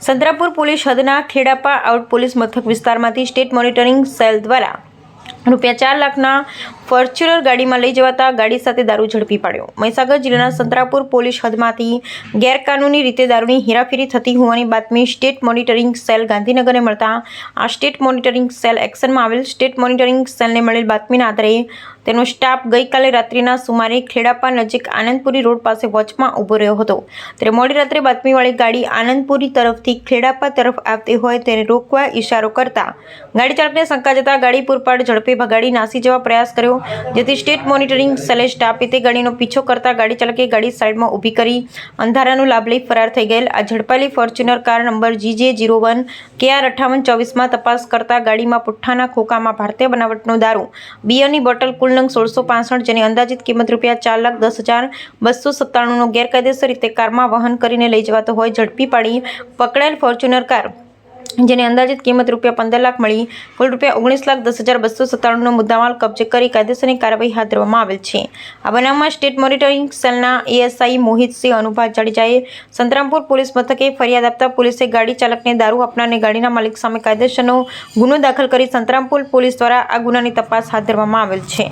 સંતરાપુર police હદના Khedapa out police મથક વિસ્તારમાંથી સ્ટેટ મોનિટરિંગ સેલ દ્વારા રૂપિયા ચાર લાખના ફોર્ચ્યુનર ગાડીમાં લઈ જવાતા ગાડી સાથે દારૂ ઝડપી પાડ્યો. મહીસાગર જિલ્લાના સંતરાપુર પોલીસ હદમાંથી ગેરકાનૂની રીતે દારૂની હેરાફેરી થતી હોવાની બાતમી સ્ટેટ મોનિટરિંગ સેલ ગાંધીનગરને મળતા આ સ્ટેટ મોનિટરિંગ સેલ એક્શનમાં આવેલ સ્ટેટ મોનિટરિંગ સેલને મળેલ બાતમીના આધારે તેનો સ્ટાફ ગઈકાલે રાત્રિના સુમારે ખેડાપા નજીક આનંદપુરી રોડ પાસે વોચમાં ઊભો રહ્યો હતો. ત્યારે મોડી રાત્રે બાતમીવાળી ગાડી આનંદપુરી તરફથી ખેડાપા તરફ આવતી હોય તેને રોકવા ઈશારો કરતા ગાડી ચાલકને શંકા જતા ગાડી પૂરપાડ ઝડપે ભગાડી નાસી જવા પ્રયાસ કર્યો, જેથી સ્ટેટ મોનિટરિંગ સેલે સ્ટાફે તે ગાડીનો પીછો કરતા ગાડી ચાલકે ગાડી સાઈડમાં ઊભી કરી અંધારાનો લાભ લઈ ફરાર થઈ ગયેલ. આ ઝડપાયેલી Fortuner car number GJ zero one K R અઠ્ઠાવન ચોવીસમાં તપાસ કરતા ગાડીમાં પુઠ્ઠાના ખોખામાં ભારતીય બનાવટનો દારૂ, બિયરની બોટલ કુલ નંગ સોળસો પાસઠ જેની અંદાજિત કિંમત રૂપિયા ચાર લાખ દસ હજાર બસો સત્તાણુંનો ગેરકાયદેસર રીતે કારમાં વહન કરીને લઈ જવાતો હોય ઝડપી પાડી પકડાયેલ ફોર્ચ્યુનર કાર જેની અંદાજિત કિંમત રૂપિયા પંદર લાખ મળી. કુલ રૂપિયા ઓગણીસ લાખ દસ હજાર બસો સત્તાણુંનો મુદ્દામાલ કબજે કરી કાયદેસરની કાર્યવાહી હાથ ધરવામાં આવેલ છે. આ બનાવમાં સ્ટેટ મોનિટરિંગ સેલના એએસઆઈ મોહિતસિંહ અનુભા જાડેજાએ સંતરામપુર પોલીસ મથકે ફરિયાદ આપતા પોલીસે ગાડી ચાલકને દારૂ આપનારને ગાડીના માલિક સામે કાયદેસરનો ગુનો દાખલ કરી સંતરામપુર પોલીસ દ્વારા આ ગુનાની તપાસ હાથ ધરવામાં આવેલ છે.